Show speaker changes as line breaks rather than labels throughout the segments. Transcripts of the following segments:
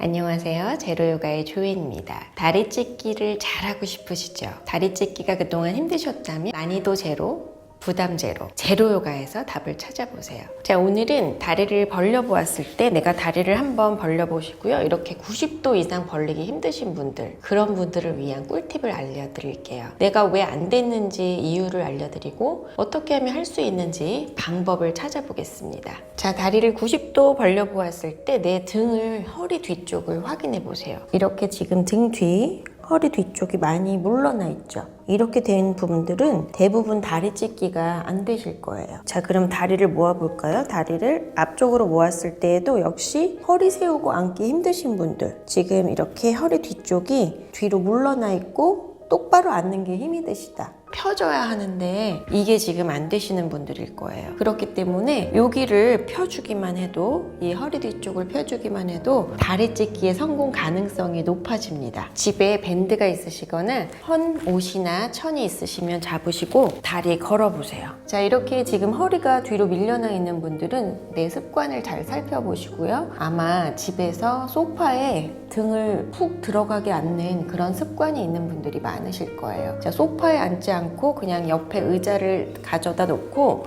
안녕하세요. 제로요가의 조혜입니다. 다리 찢기를 잘하고 싶으시죠? 다리 찢기가 그동안 힘드셨다면 난이도 제로, 부담 제로, 제로 요가에서 답을 찾아보세요. 자, 오늘은 다리를 벌려보았을 때 내가 다리를 한번 벌려보시고요. 이렇게 90도 이상 벌리기 힘드신 분들, 그런 분들을 위한 꿀팁을 알려드릴게요. 내가 왜 안 됐는지 이유를 알려드리고 어떻게 하면 할 수 있는지 방법을 찾아보겠습니다. 자, 다리를 90도 벌려보았을 때 내 등을 허리 뒤쪽을 확인해 보세요. 이렇게 지금 등 뒤, 허리 뒤쪽이 많이 물러나 있죠. 이렇게 된 분들은 대부분 다리 찢기가 안 되실 거예요. 자, 그럼 다리를 모아볼까요? 다리를 앞쪽으로 모았을 때에도 역시 허리 세우고 앉기 힘드신 분들. 지금 이렇게 허리 뒤쪽이 뒤로 물러나 있고 똑바로 앉는 게 힘이 드시다. 펴줘야 하는데 이게 지금 안 되시는 분들일 거예요. 그렇기 때문에 여기를 펴주기만 해도 이 허리 뒤쪽을 펴주기만 해도 다리 찢기의 성공 가능성이 높아집니다. 집에 밴드가 있으시거나 헌 옷이나 천이 있으시면 잡으시고 다리에 걸어보세요. 자 이렇게 지금 허리가 뒤로 밀려나 있는 분들은 내 습관을 잘 살펴보시고요. 아마 집에서 소파에 등을 푹 들어가게 앉는 그런 습관이 있는 분들이 많으실 거예요. 자 소파에 앉지 않고 그냥 옆에 의자를 가져다 놓고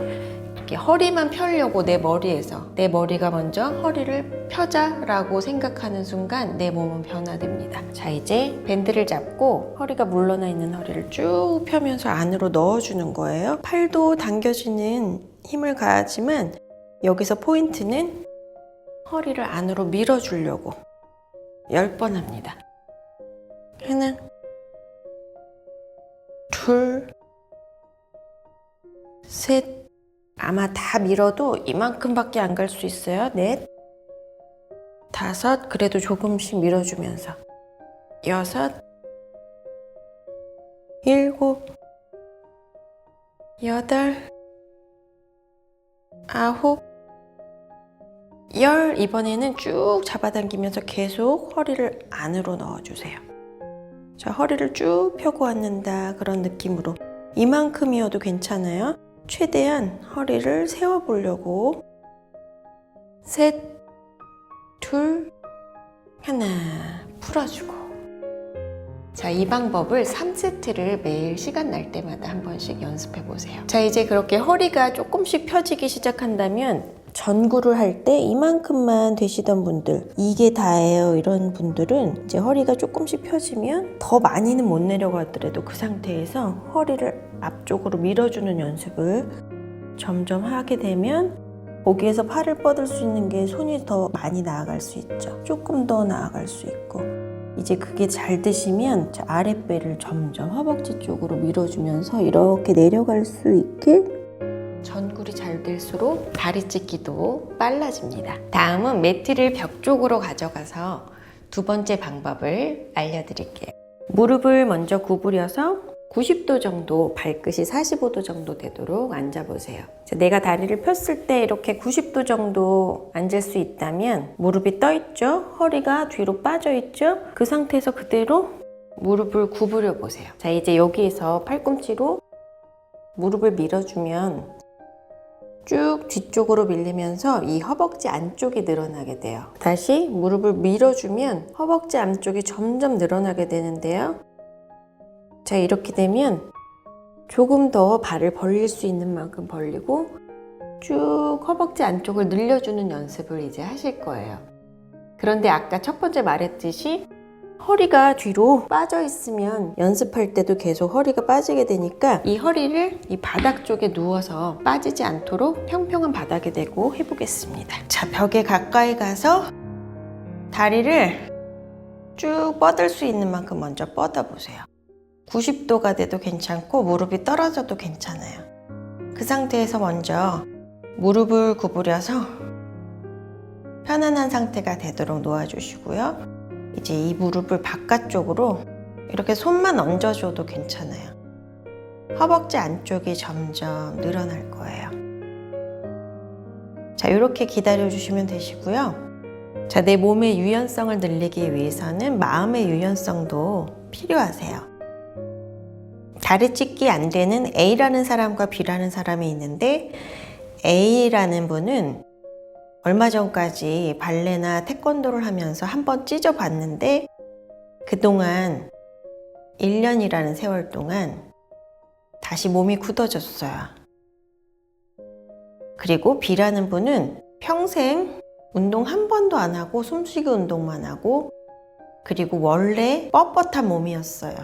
이렇게 허리만 펴려고 내 머리에서 내 머리가 먼저 허리를 펴자라고 생각하는 순간 내 몸은 변화됩니다. 자 이제 밴드를 잡고 허리가 물러나 있는 허리를 쭉 펴면서 안으로 넣어주는 거예요. 팔도 당겨지는 힘을 가하지만 여기서 포인트는 허리를 안으로 밀어주려고 10번 합니다. 하나 둘, 셋. 아마 다 밀어도 이만큼밖에 안 갈 수 있어요. 넷, 다섯. 그래도 조금씩 밀어주면서. 여섯, 일곱, 여덟, 아홉, 열. 이번에는 쭉 잡아당기면서 계속 허리를 안으로 넣어주세요. 자, 허리를 쭉 펴고 앉는다. 그런 느낌으로. 이만큼이어도 괜찮아요. 최대한 허리를 세워보려고. 셋, 둘, 하나. 풀어주고. 자, 이 방법을 3세트를 매일 시간 날 때마다 한 번씩 연습해 보세요. 자, 이제 그렇게 허리가 조금씩 펴지기 시작한다면 전구를 할 때 이만큼만 되시던 분들, 이게 다예요. 이런 분들은 이제 허리가 조금씩 펴지면 더 많이는 못 내려가더라도 그 상태에서 허리를 앞쪽으로 밀어주는 연습을 점점 하게 되면 거기에서 팔을 뻗을 수 있는 게 손이 더 많이 나아갈 수 있죠. 조금 더 나아갈 수 있고. 이제 그게 잘 되시면 저 아랫배를 점점 허벅지 쪽으로 밀어주면서 이렇게 내려갈 수 있게 전굴이 잘 될수록 다리 찢기도 빨라집니다. 다음은 매트를 벽 쪽으로 가져가서 두 번째 방법을 알려드릴게요. 무릎을 먼저 구부려서 90도 정도, 발끝이 45도 정도 되도록 앉아보세요. 자, 내가 다리를 폈을 때 이렇게 90도 정도 앉을 수 있다면 무릎이 떠 있죠? 허리가 뒤로 빠져 있죠? 그 상태에서 그대로 무릎을 구부려 보세요. 자, 이제 여기에서 팔꿈치로 무릎을 밀어주면 쭉 뒤쪽으로 밀리면서 이 허벅지 안쪽이 늘어나게 돼요. 다시 무릎을 밀어주면 허벅지 안쪽이 점점 늘어나게 되는데요. 자, 이렇게 되면 조금 더 발을 벌릴 수 있는 만큼 벌리고 쭉 허벅지 안쪽을 늘려주는 연습을 이제 하실 거예요. 그런데 아까 첫 번째 말했듯이 허리가 뒤로 빠져 있으면 연습할 때도 계속 허리가 빠지게 되니까 이 허리를 이 바닥 쪽에 누워서 빠지지 않도록 평평한 바닥에 대고 해보겠습니다. 자, 벽에 가까이 가서 다리를 쭉 뻗을 수 있는 만큼 먼저 뻗어 보세요. 90도가 돼도 괜찮고 무릎이 떨어져도 괜찮아요. 그 상태에서 먼저 무릎을 구부려서 편안한 상태가 되도록 놓아주시고요. 이제 이 무릎을 바깥쪽으로 이렇게 손만 얹어줘도 괜찮아요. 허벅지 안쪽이 점점 늘어날 거예요. 자, 이렇게 기다려주시면 되시고요. 자, 내 몸의 유연성을 늘리기 위해서는 마음의 유연성도 필요하세요. 다리 찢기 안 되는 A라는 사람과 B라는 사람이 있는데 A라는 분은 얼마 전까지 발레나 태권도를 하면서 한번 찢어봤는데 그동안 1년이라는 세월 동안 다시 몸이 굳어졌어요. 그리고 B라는 분은 평생 운동 한 번도 안 하고 숨쉬기 운동만 하고 그리고 원래 뻣뻣한 몸이었어요.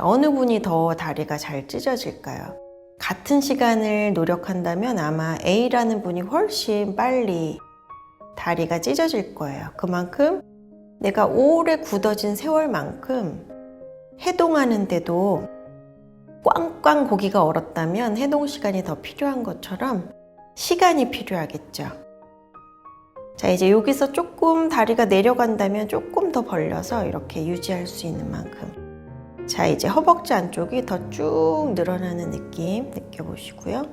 어느 분이 더 다리가 잘 찢어질까요? 같은 시간을 노력한다면 아마 A라는 분이 훨씬 빨리 다리가 찢어질 거예요. 그만큼 내가 오래 굳어진 세월만큼 해동하는데도 꽝꽝 고기가 얼었다면 해동 시간이 더 필요한 것처럼 시간이 필요하겠죠. 자, 이제 여기서 조금 다리가 내려간다면 조금 더 벌려서 이렇게 유지할 수 있는 만큼. 자, 이제 허벅지 안쪽이 더 쭉 늘어나는 느낌 느껴보시고요.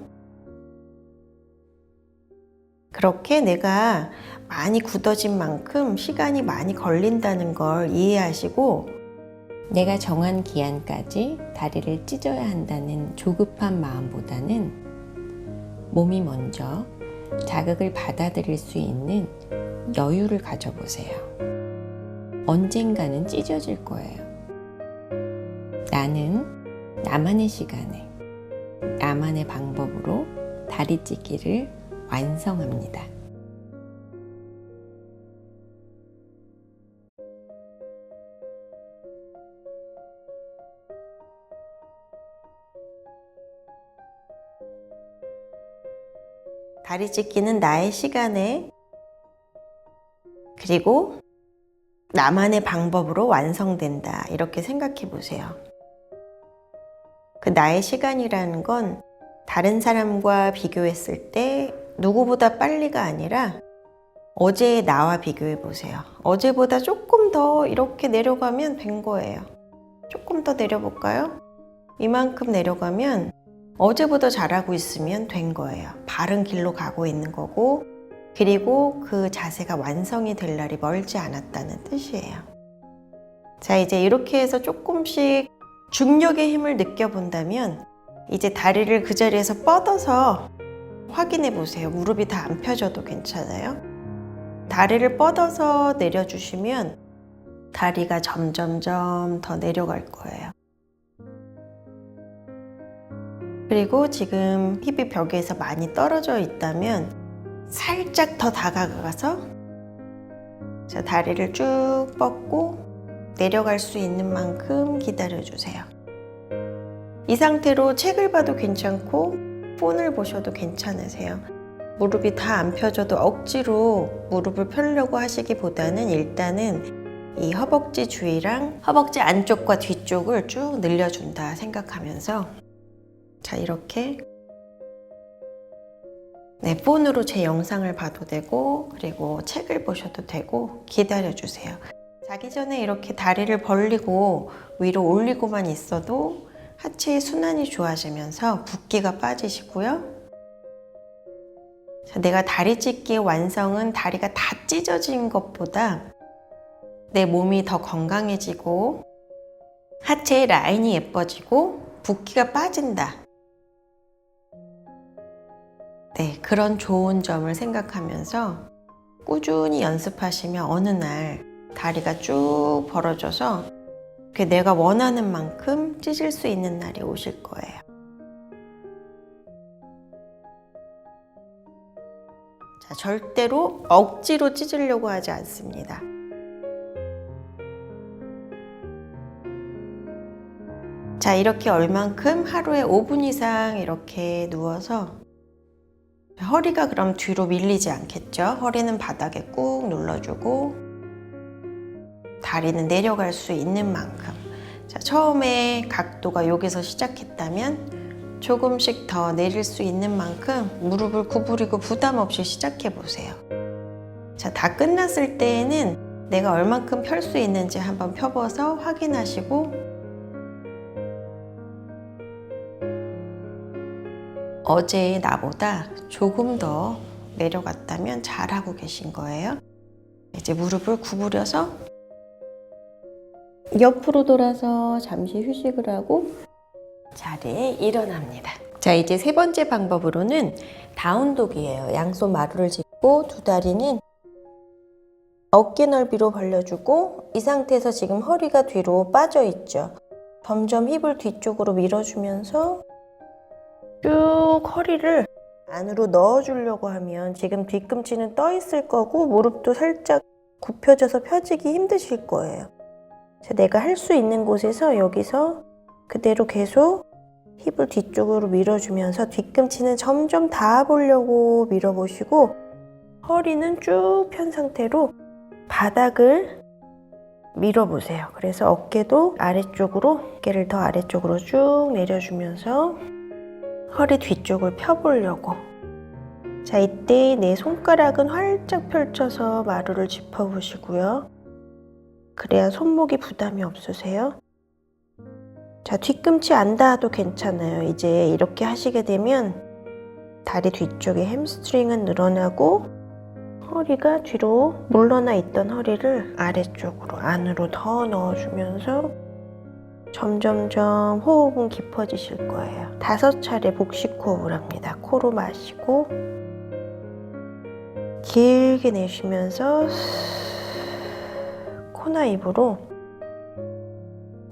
그렇게 내가 많이 굳어진 만큼 시간이 많이 걸린다는 걸 이해하시고 내가 정한 기한까지 다리를 찢어야 한다는 조급한 마음보다는 몸이 먼저 자극을 받아들일 수 있는 여유를 가져보세요. 언젠가는 찢어질 거예요. 나는 나만의 시간에, 나만의 방법으로 다리 찢기를 완성합니다. 다리 찢기는 나의 시간에 그리고 나만의 방법으로 완성된다. 이렇게 생각해 보세요. 그 나의 시간이라는 건 다른 사람과 비교했을 때 누구보다 빨리가 아니라 어제의 나와 비교해 보세요. 어제보다 조금 더 이렇게 내려가면 된 거예요. 조금 더 내려볼까요? 이만큼 내려가면 어제보다 잘하고 있으면 된 거예요. 바른 길로 가고 있는 거고, 그리고 그 자세가 완성이 될 날이 멀지 않았다는 뜻이에요. 자, 이제 이렇게 해서 조금씩 중력의 힘을 느껴본다면, 이제 다리를 그 자리에서 뻗어서 확인해 보세요. 무릎이 다 안 펴져도 괜찮아요. 다리를 뻗어서 내려주시면 다리가 점점점 더 내려갈 거예요. 그리고 지금 힙이 벽에서 많이 떨어져 있다면 살짝 더 다가가서 자, 다리를 쭉 뻗고 내려갈 수 있는 만큼 기다려 주세요. 이 상태로 책을 봐도 괜찮고 폰을 보셔도 괜찮으세요. 무릎이 다 안 펴져도 억지로 무릎을 펴려고 하시기보다는 일단은 이 허벅지 주위랑 허벅지 안쪽과 뒤쪽을 쭉 늘려준다 생각하면서 자, 이렇게 네, 폰으로 제 영상을 봐도 되고 그리고 책을 보셔도 되고 기다려 주세요. 자기 전에 이렇게 다리를 벌리고 위로 올리고만 있어도 하체의 순환이 좋아지면서 붓기가 빠지시고요. 자, 내가 다리 찢기의 완성은 다리가 다 찢어진 것보다 내 몸이 더 건강해지고 하체의 라인이 예뻐지고 붓기가 빠진다. 네, 그런 좋은 점을 생각하면서 꾸준히 연습하시면 어느 날 다리가 쭉 벌어져서 그 내가 원하는 만큼 찢을 수 있는 날이 오실 거예요. 자, 절대로 억지로 찢으려고 하지 않습니다. 자, 이렇게 얼만큼 하루에 5분 이상 이렇게 누워서 허리가 그럼 뒤로 밀리지 않겠죠? 허리는 바닥에 꾹 눌러주고 다리는 내려갈 수 있는 만큼 자, 처음에 각도가 여기서 시작했다면 조금씩 더 내릴 수 있는 만큼 무릎을 구부리고 부담 없이 시작해 보세요. 자, 다 끝났을 때에는 내가 얼만큼 펼 수 있는지 한번 펴봐서 확인하시고 어제의 나보다 조금 더 내려갔다면 잘하고 계신 거예요. 이제 무릎을 구부려서 옆으로 돌아서 잠시 휴식을 하고 자리에 일어납니다. 자, 이제 세 번째 방법으로는 다운독이에요. 양손 마루를 짚고 두 다리는 어깨 넓이로 벌려주고 이 상태에서 지금 허리가 뒤로 빠져 있죠. 점점 힙을 뒤쪽으로 밀어주면서 쭉 허리를 안으로 넣어주려고 하면 지금 뒤꿈치는 떠 있을 거고 무릎도 살짝 굽혀져서 펴지기 힘드실 거예요. 자, 내가 할 수 있는 곳에서 여기서 그대로 계속 힙을 뒤쪽으로 밀어주면서 뒤꿈치는 점점 닿아보려고 밀어보시고 허리는 쭉 편 상태로 바닥을 밀어보세요. 그래서 어깨도 아래쪽으로, 어깨를 더 아래쪽으로 쭉 내려주면서 허리 뒤쪽을 펴보려고. 자, 이때 내 손가락은 활짝 펼쳐서 마루를 짚어보시고요. 그래야 손목이 부담이 없으세요. 자, 뒤꿈치 안 닿아도 괜찮아요. 이제 이렇게 하시게 되면 다리 뒤쪽에 햄스트링은 늘어나고 허리가 뒤로 물러나 있던 허리를 아래쪽으로 안으로 더 넣어주면서 점점점 호흡은 깊어지실 거예요. 다섯 차례 복식 호흡을 합니다. 코로 마시고 길게 내쉬면서 코나 입으로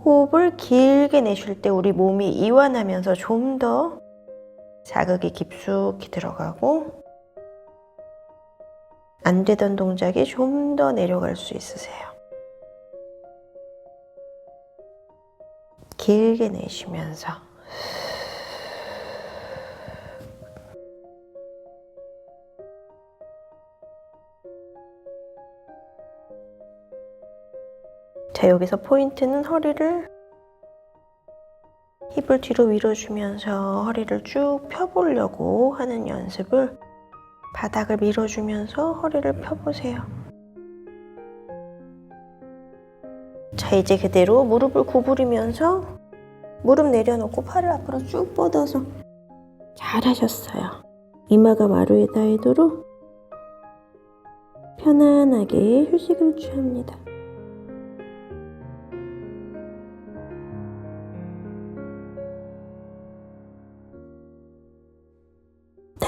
호흡을 길게 내쉴 때 우리 몸이 이완하면서 좀 더 자극이 깊숙이 들어가고 안 되던 동작이 좀 더 내려갈 수 있으세요. 길게 내쉬면서 자, 여기서 포인트는 허리를 힙을 뒤로 밀어주면서 허리를 쭉 펴보려고 하는 연습을 바닥을 밀어주면서 허리를 펴보세요. 자, 이제 그대로 무릎을 구부리면서 무릎 내려놓고 팔을 앞으로 쭉 뻗어서 잘하셨어요. 이마가 마루에 닿도록 편안하게 휴식을 취합니다.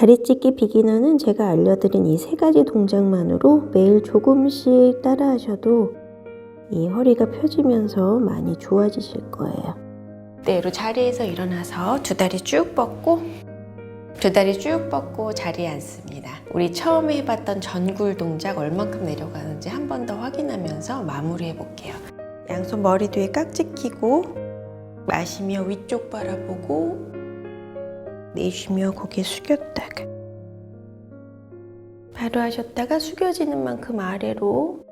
다리찢기 비기너는 제가 알려드린 이 세 가지 동작만으로 매일 조금씩 따라 하셔도 이 허리가 펴지면서 많이 좋아지실 거예요.
그대로 자리에서 일어나서 두 다리 쭉 뻗고 두 다리 쭉 뻗고 자리에 앉습니다. 우리 처음에 해봤던 전굴 동작 얼만큼 내려가는지 한 번 더 확인하면서 마무리해 볼게요.
양손 머리 뒤에 깍지 끼고
마시며 위쪽 바라보고
내쉬며 고개 숙였다가 바로 하셨다가 숙여지는 만큼 아래로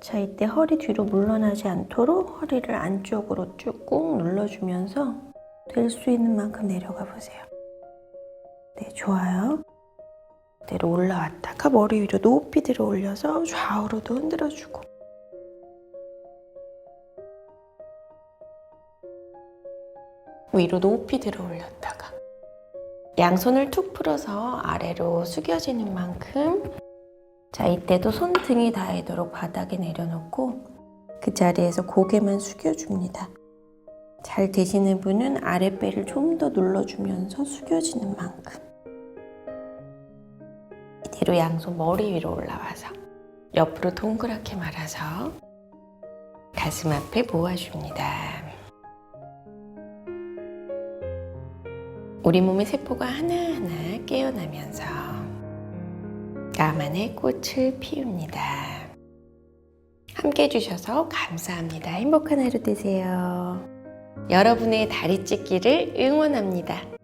자 이때 허리 뒤로 물러나지 않도록 허리를 안쪽으로 쭉 꾹 눌러주면서 될 수 있는 만큼 내려가 보세요. 네 좋아요. 그대로 올라왔다가 머리 위로 높이 들어 올려서 좌우로도 흔들어주고
위로 높이 들어 올렸다가 양손을 툭 풀어서 아래로 숙여지는 만큼 자 이때도 손등이 닿도록 바닥에 내려놓고 그 자리에서 고개만 숙여줍니다. 잘 되시는 분은 아랫배를 좀 더 눌러주면서 숙여지는 만큼 이대로 양손 머리 위로 올라와서 옆으로 동그랗게 말아서 가슴 앞에 모아줍니다. 우리 몸의 세포가 하나하나 깨어나면서 나만의 꽃을 피웁니다. 함께 해주셔서 감사합니다. 행복한 하루 되세요. 여러분의 다리 찢기를 응원합니다.